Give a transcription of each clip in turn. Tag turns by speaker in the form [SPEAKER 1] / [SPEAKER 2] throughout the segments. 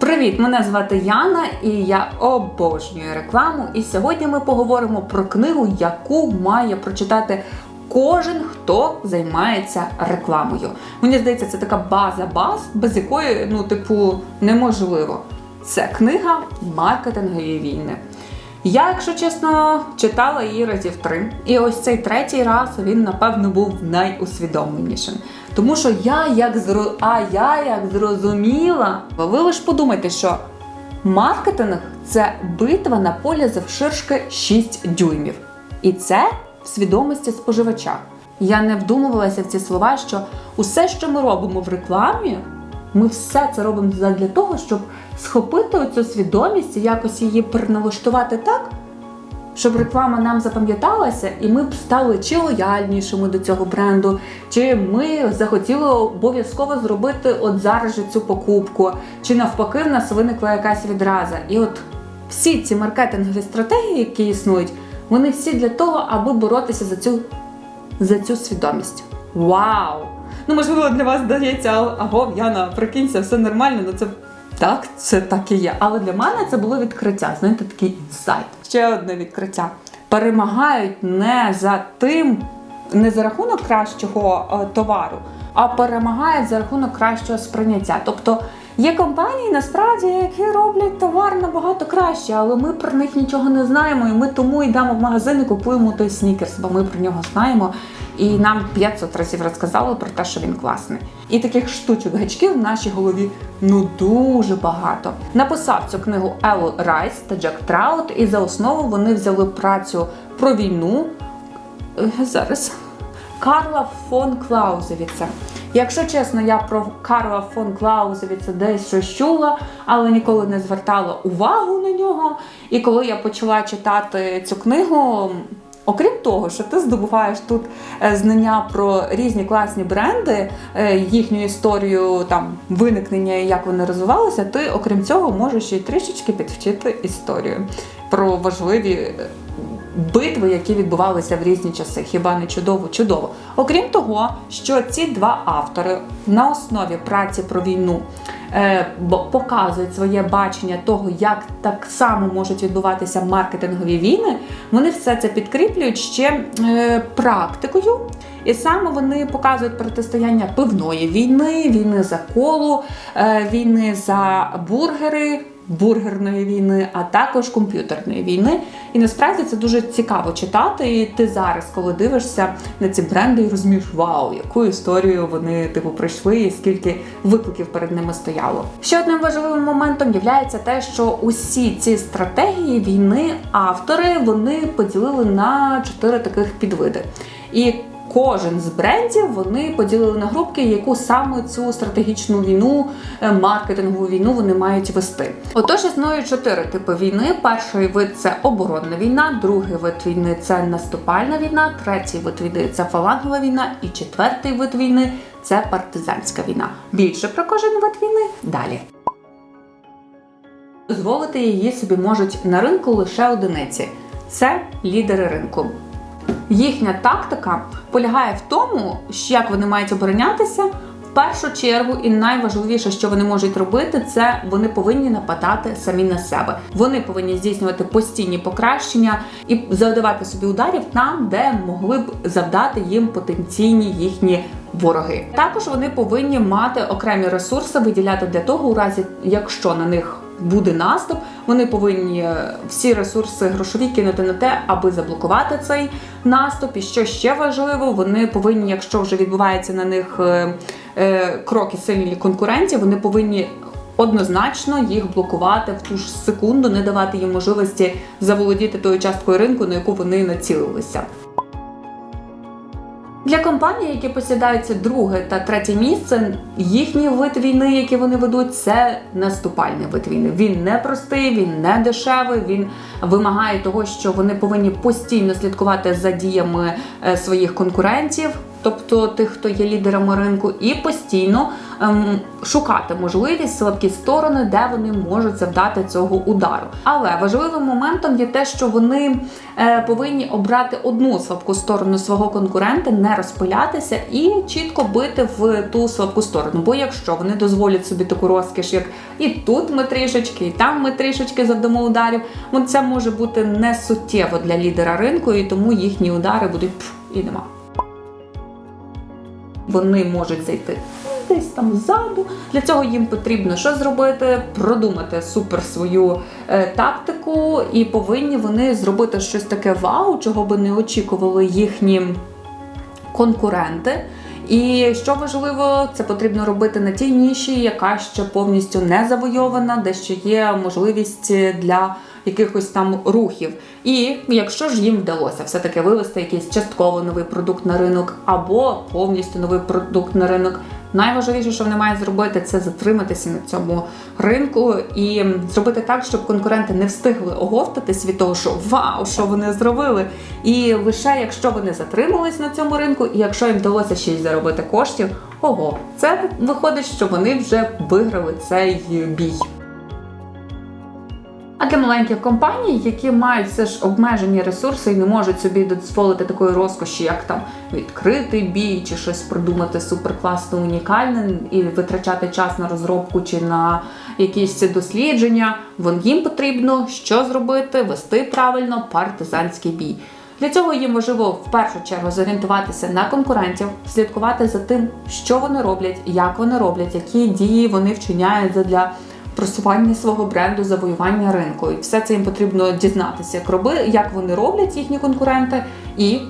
[SPEAKER 1] Привіт! Мене звати Яна і я обожнюю рекламу. І сьогодні ми поговоримо про книгу, яку має прочитати кожен, хто займається рекламою. Мені здається, це така база баз, без якої, ну, типу, неможливо. Це книга Маркетингові війни. Я, якщо чесно, читала її разів три. І ось цей третій раз він, напевно, був найусвідомленішим. Тому що я як зро... а я як зрозуміла, ви лише подумайте, що маркетинг це битва на полі завширшки 6 дюймів. І це в свідомості споживача. Я не вдумувалася в ці слова, що усе, що ми робимо в рекламі, ми все це робимо для того, щоб схопити оцю свідомість і якось її переналаштувати так, щоб реклама нам запам'яталася, і ми б стали чи лояльнішими до цього бренду, чи ми захотіли обов'язково зробити от зараз же цю покупку, чи навпаки в нас виникла якась відраза. І от всі ці маркетингові стратегії, які існують, вони всі для того, аби боротися за цю, за цю свідомість. Вау! Ну, можливо, для вас здається, аго, Яна, прикинься, все нормально, ну це так, це так і є. Але для мене це було відкриття. Знаєте, такий інсайт. Ще одне відкриття. Перемагають не за тим, не за рахунок кращого е, товару, а перемагають за рахунок кращого сприйняття. Тобто є компанії, насправді, які роблять товар набагато краще, але ми про них нічого не знаємо, і ми тому йдемо в магазин і купуємо той снікерс, бо ми про нього знаємо. І нам 500 разів розказали про те, що він класний. І таких штучок гачків в нашій голові ну дуже багато. Написав цю книгу Ел Райс та Джек Траут, і за основу вони взяли працю про війну. Е, Зараз Карла фон Клаузевіца. Якщо чесно, я про Карла фон Клаузевіца десь щось чула, але ніколи не звертала увагу на нього. І коли я почала читати цю книгу, Окрім того, що ти здобуваєш тут е, знання про різні класні бренди, е, їхню історію там виникнення і як вони розвивалися, ти, окрім цього, можеш і трішечки підвчити історію про важливі е, битви, які відбувалися в різні часи. Хіба не чудово? Чудово. Окрім того, що ці два автори на основі праці про війну е, показують своє бачення того, як так само можуть відбуватися маркетингові війни, вони все це підкріплюють ще е, практикою. І саме вони показують протистояння пивної війни, війни за колу, е, війни за бургери, бургерної війни, а також комп'ютерної війни. І насправді це дуже цікаво читати. І ти зараз, коли дивишся на ці бренди, і розумієш, вау, яку історію вони типу пройшли, і скільки викликів перед ними стояло. Ще одним важливим моментом є те, що усі ці стратегії війни автори вони поділили на чотири таких підвиди. І Кожен з брендів вони поділили на групки, яку саме цю стратегічну війну, е, маркетингову війну вони мають вести. Отож, існує чотири типи війни. Перший вид це оборонна війна, другий вид війни це наступальна війна, третій вид війни це фалангова війна, і четвертий вид війни це партизанська війна. Більше про кожен вид війни далі. Дозволити її собі можуть на ринку лише одиниці. Це лідери ринку. Їхня тактика полягає в тому, що як вони мають оборонятися. В першу чергу, і найважливіше, що вони можуть робити, це вони повинні нападати самі на себе. Вони повинні здійснювати постійні покращення і завдавати собі ударів там, де могли б завдати їм потенційні їхні вороги. Також вони повинні мати окремі ресурси виділяти для того, у разі якщо на них буде наступ, вони повинні е, всі ресурси грошові кинути на те, аби заблокувати цей наступ. І що ще важливо, вони повинні, якщо вже відбувається на них е, е, кроки сильні конкурентів, вони повинні. Однозначно їх блокувати в ту ж секунду, не давати їм можливості заволодіти тою часткою ринку, на яку вони націлилися. Для компаній, які посідаються друге та третє місце, їхній вид війни, який вони ведуть, це наступальний вид війни. Він не простий, він не дешевий. Він вимагає того, що вони повинні постійно слідкувати за діями е, своїх конкурентів. Тобто тих, хто є лідерами ринку, і постійно ем, шукати можливість слабкі сторони, де вони можуть завдати цього удару. Але важливим моментом є те, що вони е, повинні обрати одну слабку сторону свого конкурента, не розпилятися і чітко бити в ту слабку сторону. Бо якщо вони дозволять собі таку розкіш, як і тут ми трішечки, і там ми трішечки завдамо ударів, ну це може бути не суттєво для лідера ринку, і тому їхні удари будуть пф, і нема. Вони можуть зайти десь там ззаду. Для цього їм потрібно що зробити? Продумати супер свою е, тактику, і повинні вони зробити щось таке вау, чого би не очікували їхні конкуренти. І що важливо, це потрібно робити на тій ніші, яка ще повністю не завойована, де ще є можливість для якихось там рухів. І якщо ж їм вдалося все-таки вивести якийсь частково новий продукт на ринок або повністю новий продукт на ринок, найважливіше, що вони мають зробити, це затриматися на цьому ринку і зробити так, щоб конкуренти не встигли оговтатись від того, що вау, що вони зробили. І лише якщо вони затримались на цьому ринку, і якщо їм вдалося й заробити коштів, ого, це виходить, що вони вже виграли цей бій. А для маленьких компаній, які мають все ж обмежені ресурси і не можуть собі дозволити такої розкоші, як там відкритий бій, чи щось придумати суперкласно унікальне і витрачати час на розробку чи на якісь дослідження, вон їм потрібно що зробити, вести правильно партизанський бій. Для цього їм важливо в першу чергу зорієнтуватися на конкурентів, слідкувати за тим, що вони роблять, як вони роблять, які дії вони вчиняють для просування свого бренду, завоювання ринку. І все це їм потрібно дізнатися, як роби, як вони роблять їхні конкуренти, і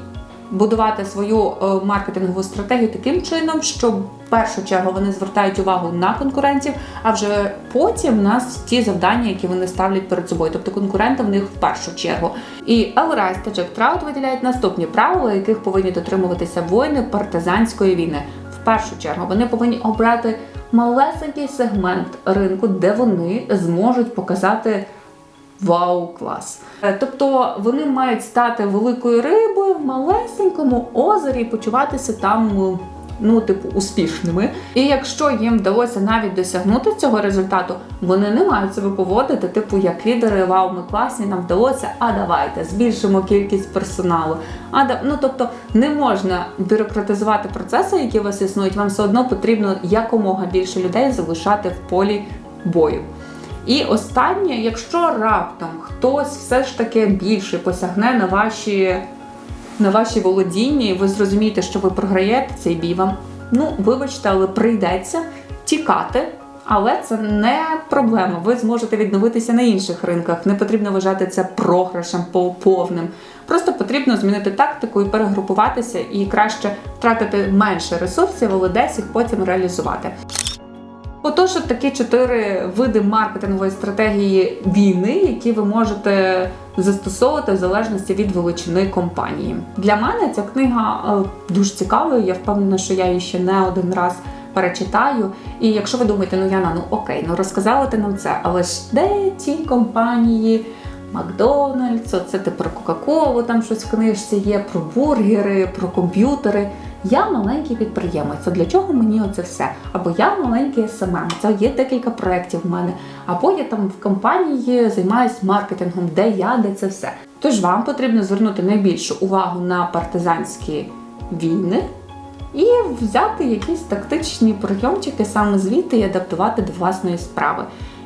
[SPEAKER 1] будувати свою е, маркетингову стратегію таким чином, щоб в першу чергу вони звертають увагу на конкурентів, а вже потім в нас ті завдання, які вони ставлять перед собою, тобто конкуренти в них в першу чергу. І Елрайс та Джек Траут виділяють наступні правила, яких повинні дотримуватися воїни партизанської війни. В першу чергу вони повинні обрати малесенький сегмент ринку, де вони зможуть показати вау-клас. Е, Тобто вони мають стати великою рибою в малесенькому озері і почуватися там. Ну, типу, успішними. І якщо їм вдалося навіть досягнути цього результату, вони не мають себе поводити, типу, як лідери, вау, ми класні, нам вдалося, а давайте збільшимо кількість персоналу. А ну тобто не можна бюрократизувати процеси, які у вас існують. Вам все одно потрібно якомога більше людей залишати в полі бою. І останнє, якщо раптом хтось все ж таки більше посягне на ваші на ваші володіння, і ви зрозумієте, що ви програєте цей бій вам. Ну, вибачте, але прийдеться тікати. Але це не проблема. Ви зможете відновитися на інших ринках. Не потрібно вважати це програшем по повним. Просто потрібно змінити тактику і перегрупуватися, і краще втратити менше ресурсів, але десь їх потім реалізувати. Отож, от такі чотири види маркетингової стратегії війни, які ви можете застосовувати в залежності від величини компанії. Для мене ця книга е, дуже цікавою. Я впевнена, що я її ще не один раз перечитаю. І якщо ви думаєте, ну Яна, ну окей, ну розказала ти нам це, але ж де ті компанії? Макдональдс, це ти про Кока-Колу, там щось в книжці є, про бургери, про комп'ютери. Я маленький підприємець. а Для чого мені оце все? Або я маленький СММ, це є декілька проєктів в мене. Або я там в компанії займаюся маркетингом, де я, де це все. Тож вам потрібно звернути найбільшу увагу на партизанські війни і взяти якісь тактичні прийомчики саме звідти і адаптувати до власної справи.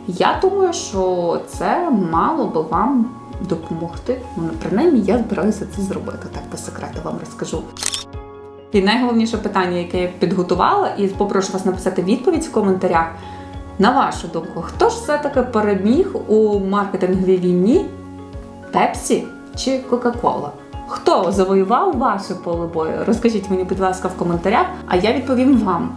[SPEAKER 1] Я думаю, що це мало би вам допомогти. Ну, принаймні, я збираюся це зробити, так по секрету вам розкажу. І найголовніше питання, яке я підготувала, і попрошу вас написати відповідь в коментарях. На вашу думку, хто ж все-таки переміг у маркетинговій війні Пепсі чи Кока-Кола? Хто завоював ваше поле бою? Розкажіть мені, будь ласка, в коментарях, а я відповім вам.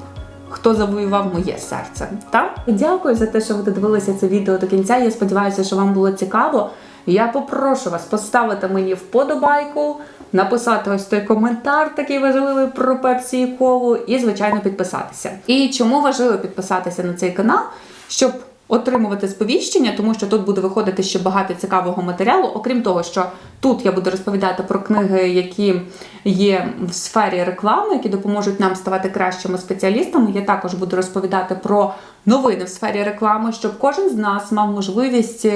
[SPEAKER 1] Хто завоював моє серце? Так? Дякую за те, що ви додивилися це відео до кінця. Я сподіваюся, що вам було цікаво. Я попрошу вас поставити мені вподобайку, написати ось той коментар, такий важливий про Пепсі і колу, і, звичайно, підписатися. І чому важливо підписатися на цей канал? Щоб отримувати сповіщення, тому що тут буде виходити ще багато цікавого матеріалу. Окрім того, що тут я буду розповідати про книги, які є в сфері реклами, які допоможуть нам ставати кращими спеціалістами. Я також буду розповідати про новини в сфері реклами, щоб кожен з нас мав можливість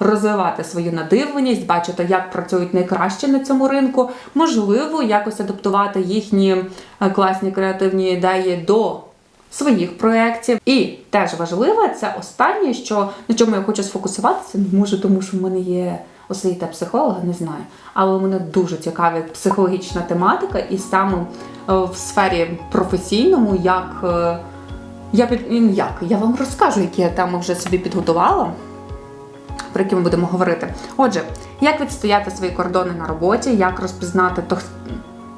[SPEAKER 1] розвивати свою надивленість, бачити, як працюють найкраще на цьому ринку, можливо, якось адаптувати їхні е, класні креативні ідеї до своїх проєктів. І теж важливе, це останнє, що на чому я хочу сфокусуватися, не можу, тому що в мене є освіта психолога, не знаю. Але мене дуже цікавить психологічна тематика, і саме е, в сфері професійному, як е, я під як я вам розкажу, які я теми вже собі підготувала. Про які ми будемо говорити. Отже, як відстояти свої кордони на роботі, як розпізнати токс...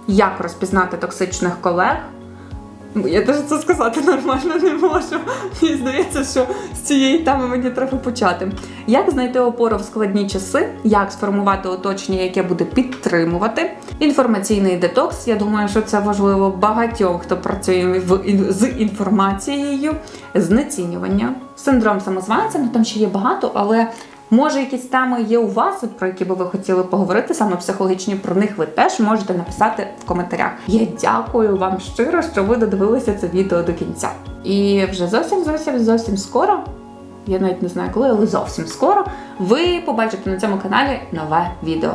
[SPEAKER 1] як розпізнати токсичних колег, я теж це сказати нормально не можу. Мені здається, що з цієї теми мені треба почати. Як знайти опору в складні часи, як сформувати оточення, яке буде підтримувати. Інформаційний детокс. Я думаю, що це важливо багатьом, хто працює в з інформацією, знецінювання, синдром самозванця. Ну там ще є багато, але Може, якісь теми є у вас, от про які би ви хотіли поговорити, саме психологічні, про них ви теж можете написати в коментарях. Я дякую вам щиро, що ви додивилися це відео до кінця. І вже зовсім зовсім зовсім скоро, я навіть не знаю коли, але зовсім скоро ви побачите на цьому каналі нове відео.